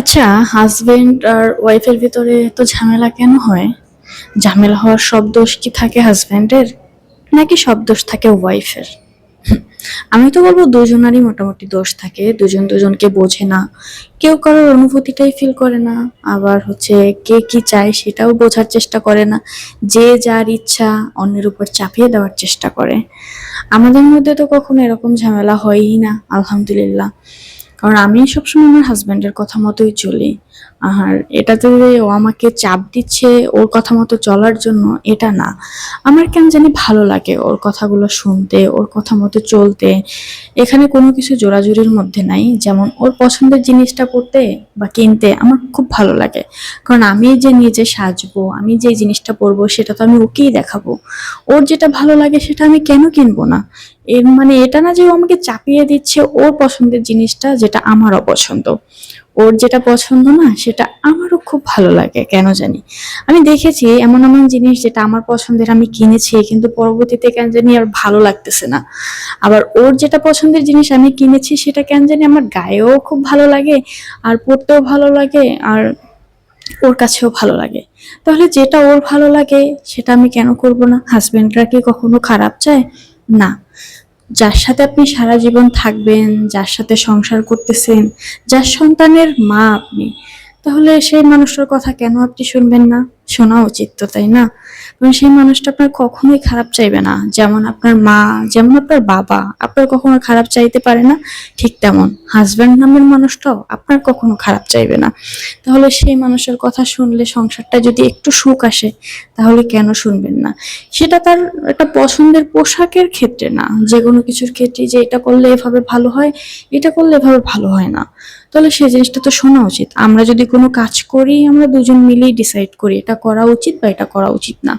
আচ্ছা হাজবেন্ড আর ওয়াইফের ভিতরে তো ঝামেলা কেন হয়? ঝামেলা হওয়ার সব দোষ কি থাকে হাজবেন্ডের নাকি সব দোষ থাকে ওয়াইফের আমি তো বলব দুজনারই মোটামুটি দোষ থাকে, দুজন দুজনকে বোঝে না। কেউ কারোর অনুভূতিটাই ফিল করে না, আবার হচ্ছে কে কি চায় সেটাও বোঝার চেষ্টা করে না। যে যার ইচ্ছা অন্যের উপর চাপিয়ে দেওয়ার চেষ্টা করে। আমাদের মধ্যে তো কখনো এরকম ঝামেলা হয়ই না, আলহামদুলিল্লাহ। কারণ আমি সবসময় আমার হাজব্যান্ডের কথা মতোই চলি। আর এটাতে ও আমাকে চাপ দিচ্ছে ওর কথা মতো চলার জন্য, এটা না। আমার কেন জানি ভালো লাগে ওর কথাগুলো শুনতে, ওর কথা মতো চলতে। এখানে কোনো কিছু জোরাজুরির মধ্যে নাই। যেমন ওর পছন্দের জিনিসটা করতে বা কিনতে আমার খুব ভালো লাগে। কারণ আমি যে নিজে সাজবো, আমি যে জিনিসটা পরবো, সেটা তো আমি ওকেই দেখাবো। ওর যেটা ভালো লাগে সেটা আমি কেন কিনবো না? এর মানে এটা না যে ও আমাকে চাপিয়ে দিচ্ছে ওর পছন্দের জিনিসটা যেটা আমার অপছন্দ ওর যেটা পছন্দ না, সেটা আমারও খুব ভালো লাগে, কেন জানি। আমি দেখেছি এমন এমন জিনিস যেটা আমার পছন্দের আমি কিনেছি, কিন্তু পরবর্তীতে কেন জানি আর ভালো লাগতেছে না। আবার ওর যেটা পছন্দের জিনিস আমি কিনেছি, সেটা কেন জানি আমার গায়েও খুব ভালো লাগে, আর পরতেও ভালো লাগে, আর ওর কাছেও ভালো লাগে। তাহলে যেটা ওর ভালো লাগে, সেটা আমি কেন করব না? হাজবেন্ডরা কি কখনো খারাপ চায়? না। যার সাথে আপনি সারা জীবন থাকবেন, যার সাথে সংসার করতেছেন, যার সন্তানের মা আপনি, তাহলে সেই মানুষটার কথা কেন আপনি শুনবেন না? শোনা উচিত তো, তাই না? কারণ সেই মানুষটা আপনার কখনোই খারাপ চাইবে না। যেমন আপনার মা, যেমন আপনার বাবা, আপনার কখনো খারাপ চাইতে পারে না, ঠিক তেমন। হাজব্যান্ড নামের মানুষটাও আপনার কখনো খারাপ চাইবে না। তাহলে সেই মানুষের কথা শুনলে সংসারটা যদি একটু সুখ আসে, তাহলে কেন শুনবেন না? সেটা তার একটা পছন্দের পোশাকের ক্ষেত্রে না। যে কোনো কিছুর ক্ষেত্রে যে এটা করলে এভাবে ভালো হয়, এটা করলে এভাবে ভালো হয় না। তাহলে সেই জিনিসটা তো শোনা উচিত। আমরা যদি কোনো কাজ করি, আমরা দুজন মিলেই ডিসাইড করি, এটা করা উচিত বা এটা করা উচিত না।